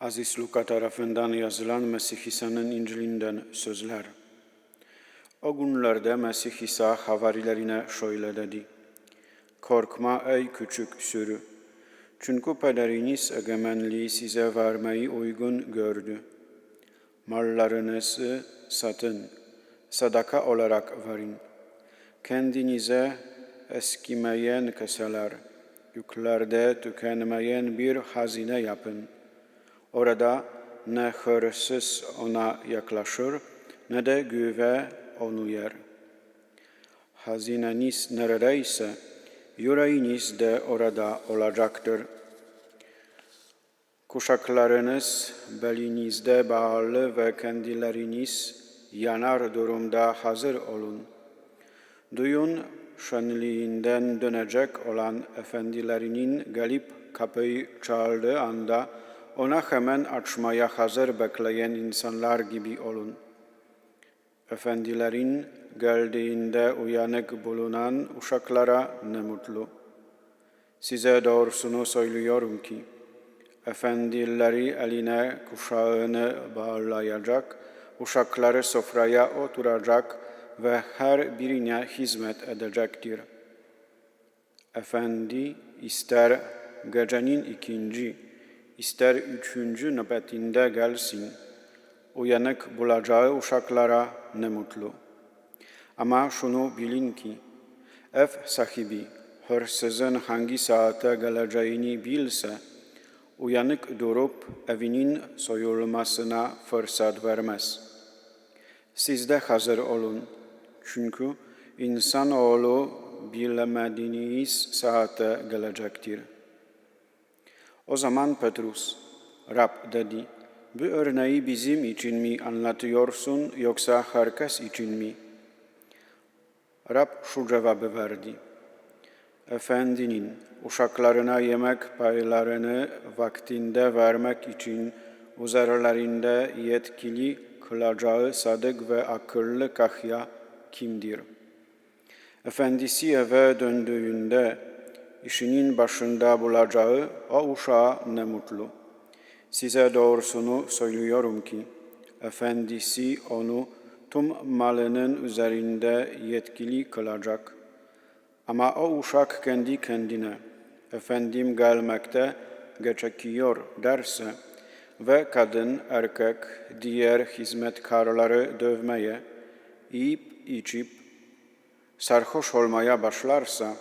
Aziz Luka tarafından yazılan Mesih İsa'nın İncil'inden sözler. O günlerde Mesih İsa havarilerine şöyle dedi. Korkma ey küçük sürü. Çünkü pederiniz egemenliği size vermeyi uygun gördü. Mallarınızı satın, sadaka olarak verin. Kendinize eskimeyen keseler, yüklerde tükenmeyen bir hazine yapın. Orada ne hırsız ona yaklaşır ne de güve onu yer. Hazineniz neredeyse yüreğiniz de orada olacaktır. Kuşaklarınız belinizde bağlı ve kendileriniz yanar durumda hazır olun. Duyun şenliğinden dönecek olan efendilerinin gelip kapıyı çaldığı anda ona hemen açmaya hazır bekleyen insanlar gibi olun. Efendilerin geldiğinde uyanık bulunan uşaklara ne mutlu. Size doğrusunu söylüyorum ki, efendileri eline kuşağını bağlayacak, uşakları sofraya oturacak ve her birine hizmet edecektir. Efendi ister gecenin ikinci, ister üçüncü nöbetinde gelsin, uyanık bulacağı uşaklara ne mutlu. Ama şunu bilin ki, ev sahibi hırsızın hangi saate geleceğini bilse, uyanık durup evinin soyulmasına fırsat vermez. Siz de hazır olun, çünkü insanoğlu bilemediğiniz saate gelecektir.'' O zaman Petrus, Rab dedi, bu örneği bizim için mi anlatıyorsun yoksa herkes için mi? Rab şu cevabı verdi. Efendinin uşaklarına yemek paylarını vaktinde vermek için üzerlerinde yetkili kılacağı sadık ve akıllı kahya kimdir? Efendisi eve döndüğünde işinin başında bulacağı o uşağa ne mutlu. Size doğrusunu söylüyorum ki, efendisi onu tüm malının üzerinde yetkili kılacak. Ama o uşak kendi kendine, efendim gelmekte geçekiyor derse ve kadın, erkek, diğer hizmetkarları dövmeye, yiyip içip, sarhoş olmaya başlarsa,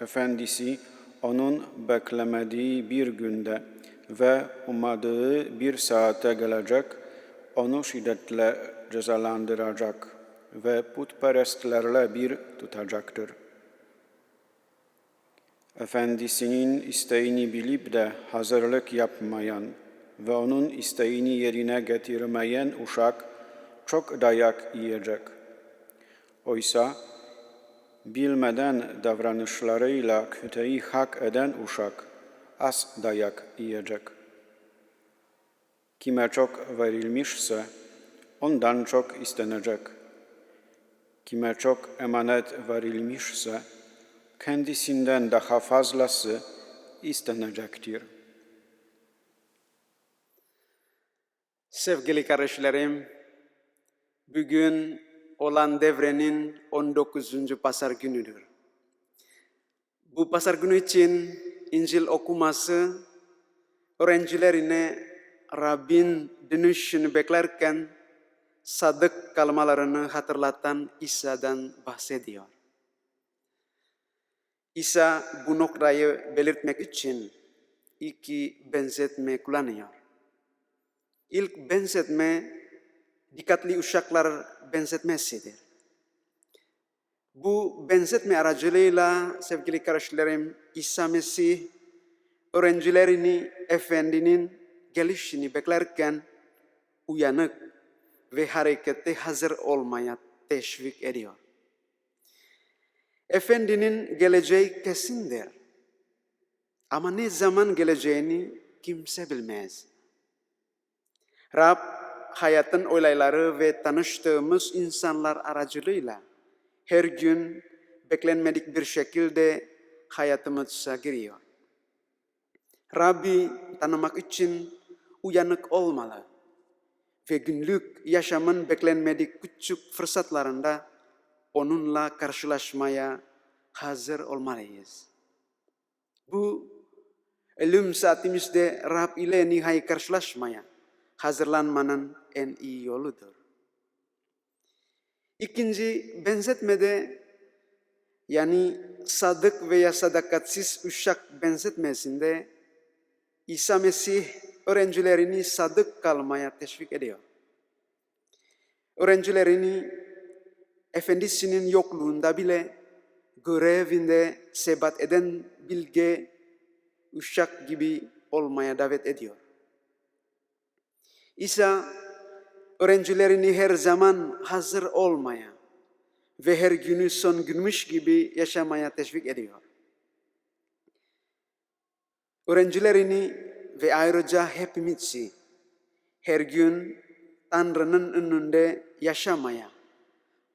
efendisi onun beklemediği bir günde ve ummadığı bir saate gelecek, onu şiddetle cezalandıracak ve putperestlerle bir tutacaktır. Efendisinin isteğini bilip de hazırlık yapmayan ve onun isteğini yerine getirmeyen uşak çok dayak yiyecek. Oysa bilmeden davranışlarıyla kötüyü hak eden uşak az dayak yiyecek. Kime çok verilmişse ondan çok istenecek. Kime çok emanet verilmişse kendisinden daha fazlası istenecektir. Sevgili kardeşlerim, bugün olan devrenin 19. pasar günüdür. Bu pasar günü için İncil okuması öğrencilerine Rabbin dönüşünü beklerken sadık kalmalarını hatırlatan İsa'dan bahsediyor. İsa bu noktayı belirtmek için iki benzetme kullanıyor. İlk benzetme dikkatli uşaklar benzetmesidir. Bu benzetme aracılığıyla sevgili kardeşlerim İsa Mesih öğrencilerini Efendinin gelişini beklerken uyanık ve harekete hazır olmaya teşvik ediyor. Efendinin geleceği kesindir. Ama ne zaman geleceğini kimse bilmez. Rab hayatın olayları ve tanıştığımız insanlar aracılığıyla her gün beklenmedik bir şekilde hayatımıza giriyor. Rabbi tanımak için uyanık olmalı ve günlük yaşamın beklenmedik küçük fırsatlarında onunla karşılaşmaya hazır olmalıyız. Bu ölüm saatimizde Rab ile nihai karşılaşmaya hazırlanmanın en iyi yoludur. İkinci benzetmede yani sadık veya sadakatsiz uşak benzetmesinde İsa Mesih öğrencilerini sadık kalmaya teşvik ediyor. Öğrencilerini efendisinin yokluğunda bile görevinde sebat eden bilge uşak gibi olmaya davet ediyor. İsa öğrencilerini her zaman hazır olmaya ve her günü son günmüş gibi yaşamaya teşvik ediyor. Öğrencilerini ve ayrıca hepimizi her gün Tanrı'nın önünde yaşamaya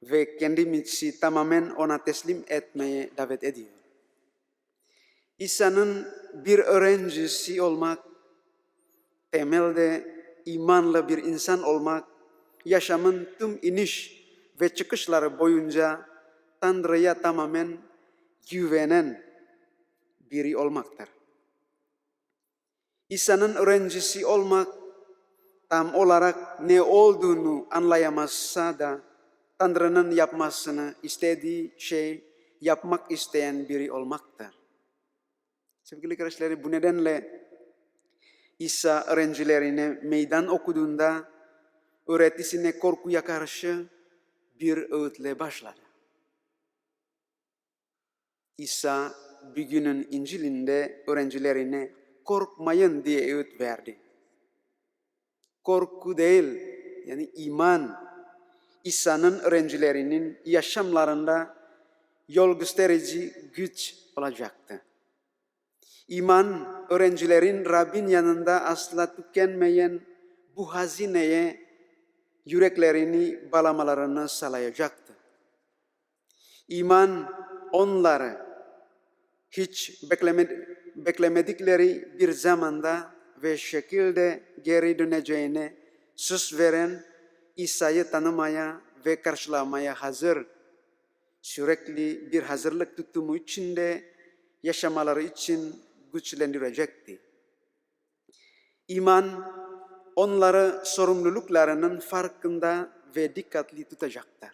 ve kendimizi tamamen ona teslim etmeye davet ediyor. İsa'nın bir öğrencisi olmak, temelde imanlı bir insan olmak, yaşamın tüm iniş ve çıkışları boyunca Tanrı'ya tamamen güvenen biri olmaktır. İsa'nın öğrencisi olmak tam olarak ne olduğunu anlayamazsa da Tanrı'nın yapmasını istediği şey yapmak isteyen biri olmaktır. Sevgili kardeşlerim bu nedenle İsa öğrencilerine meydan okuduğunda öğretisine korkuya karşı bir öğütle başladı. İsa bir günün İncil'inde öğrencilerine korkmayın diye öğüt verdi. Korku değil, yani iman İsa'nın öğrencilerinin yaşamlarında yol gösterici güç olacaktı. İman öğrencilerin Rabbin yanında asla tükenmeyen bu hazineye yüreklerini bağlamalarını sağlayacaktı. İman onları hiç beklemedikleri bir zamanda ve şekilde geri döneceğine söz veren İsa'yı tanımaya ve karşılamaya hazır, sürekli bir hazırlık tutumu içinde yaşamaları için güçlendirecekti. İman onları sorumluluklarının farkında ve dikkatli tutacaktır.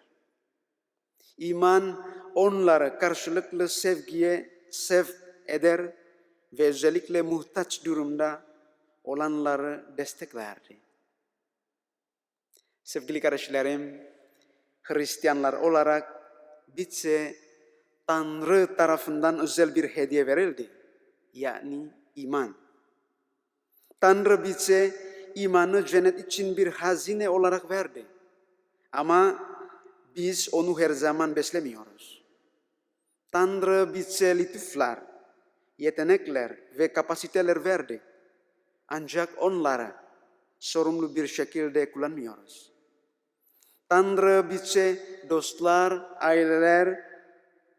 İman onları karşılıklı sevgiye sevk eder ve özellikle muhtaç durumda olanları desteklerdi. Sevgili kardeşlerim, Hristiyanlar olarak bize Tanrı tarafından özel bir hediye verildi. Yani iman. Tanrı bize imanı cennet için bir hazine olarak verdi. Ama biz onu her zaman beslemiyoruz. Tanrı bize lütuflar, yetenekler ve kapasiteler verdi. Ancak onları sorumlu bir şekilde kullanmıyoruz. Tanrı bize dostlar, aileler,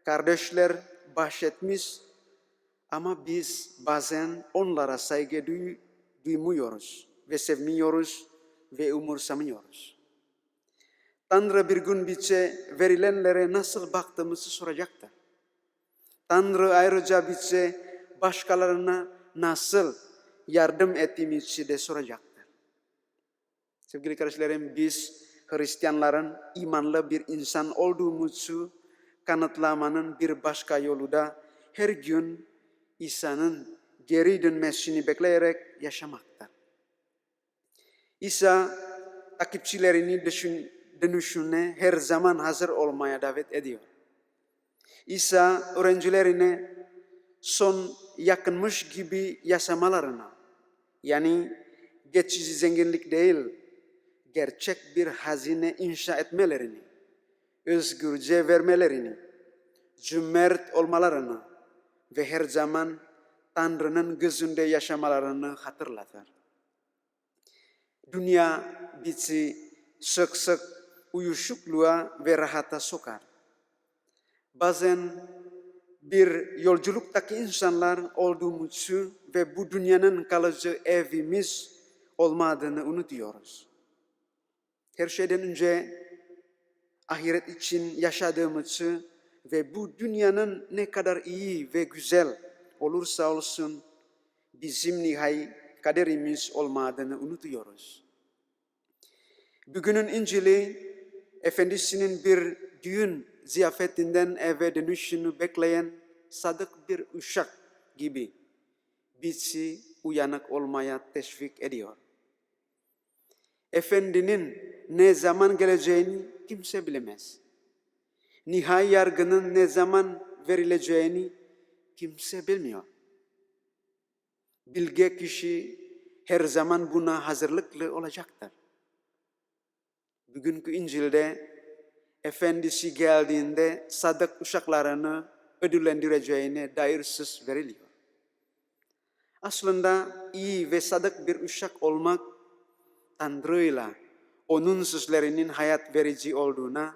kardeşler bahşetmiş ama biz bazen onlara saygı duy, duymuyoruz ve sevmiyoruz ve umursamıyoruz. Tanrı bir gün bize verilenlere nasıl baktığımızı soracaktır. Tanrı ayrıca bize başkalarına nasıl yardım ettiğimizi de soracaktır. Sevgili kardeşlerim biz Hristiyanların imanlı bir insan olduğumuzu kanıtlamanın bir başka yolu da her gün İsa'nın geri dönmesini bekleyerek yaşamaktır. İsa takipçilerini düşün, dönüşüne her zaman hazır olmaya davet ediyor. İsa öğrencilerine son yakınmış gibi yaşamalarına, yani geçici zenginlik değil, gerçek bir hazine inşa etmelerini, özgürce vermelerini, cömert olmalarını ve her zaman Tanrı'nın gözünde yaşamalarını hatırlatır. Dünya bizi sık sık uyuşukluğa ve rahata sokar. Bazen bir yolculuktaki insanlar olduğumuzu ve bu dünyanın kalıcı evimiz olmadığını unutuyoruz. Her şeyden önce ahiret için yaşadığımızı ve bu dünyanın ne kadar iyi ve güzel olursa olsun bizim nihai kaderimiz olmadığını unutuyoruz. Bugünün İncil'i Efendisi'nin bir düğün ziyafetinden eve dönüşünü bekleyen sadık bir uşak gibi bizi uyanık olmaya teşvik ediyor. Efendinin ne zaman geleceğini kimse bilemez. Nihai yargının ne zaman verileceğini kimse bilmiyor. Bilge kişi her zaman buna hazırlıklı olacaktır. Bugünkü İncil'de Efendisi geldiğinde sadık uşaklarını ödüllendireceğine dair söz veriliyor. Aslında iyi ve sadık bir uşak olmak Tanrı'yla onun sözlerinin hayat verici olduğuna,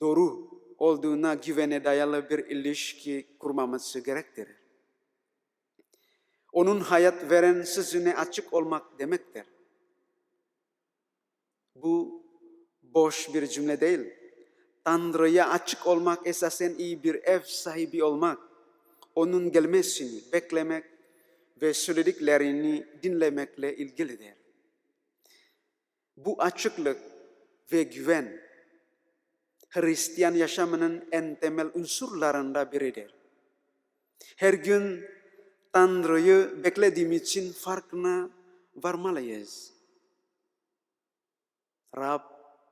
doğru olduğuna güvene dayalı bir ilişki kurmamız gerektirir. Onun hayat veren sözüne açık olmak demektir. Bu boş bir cümle değil. Tanrı'ya açık olmak esasen iyi bir ev sahibi olmak, onun gelmesini beklemek ve söylediklerini dinlemekle ilgilidir. Bu açıklık ve güven Hristiyan yaşamının en temel unsurlarında biridir. Her gün Tanrı'yı beklediğim için farkına varmalıyız. Rab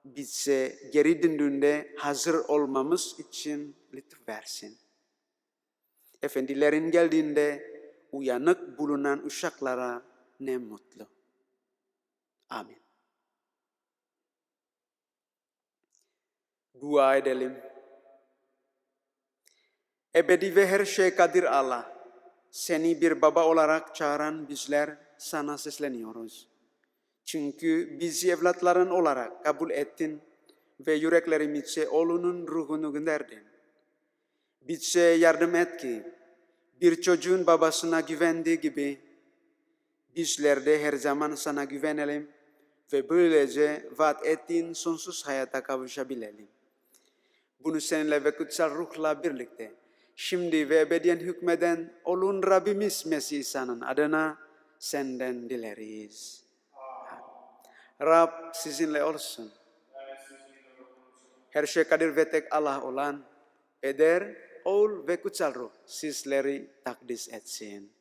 bize geri döndüğünde hazır olmamız için lütuf versin. Efendilerin geldiğinde uyanık bulunan uşaklara ne mutlu. Amin. Dua edelim. Ebedi ve her şey kadir Allah. Seni bir baba olarak çağıran bizler sana sesleniyoruz. Çünkü bizi evlatların olarak kabul ettin ve yüreklerimize oğlunun ruhunu gönderdin. Bize yardım et ki bir çocuğun babasına güvendiği gibi bizler de her zaman sana güvenelim ve böylece vaat ettiğin sonsuz hayata kavuşabilelim. Bunu seninle ve kutsal ruhla birlikte şimdi ve ebediyen hükmeden olun Rabbimiz Mesih İsa'nın adına senden dileriz. Rab sizinle olsun. Her şey kadir ve tek Allah olan Eder, Oğul ve Kutsal Ruh sizleri takdis etsin.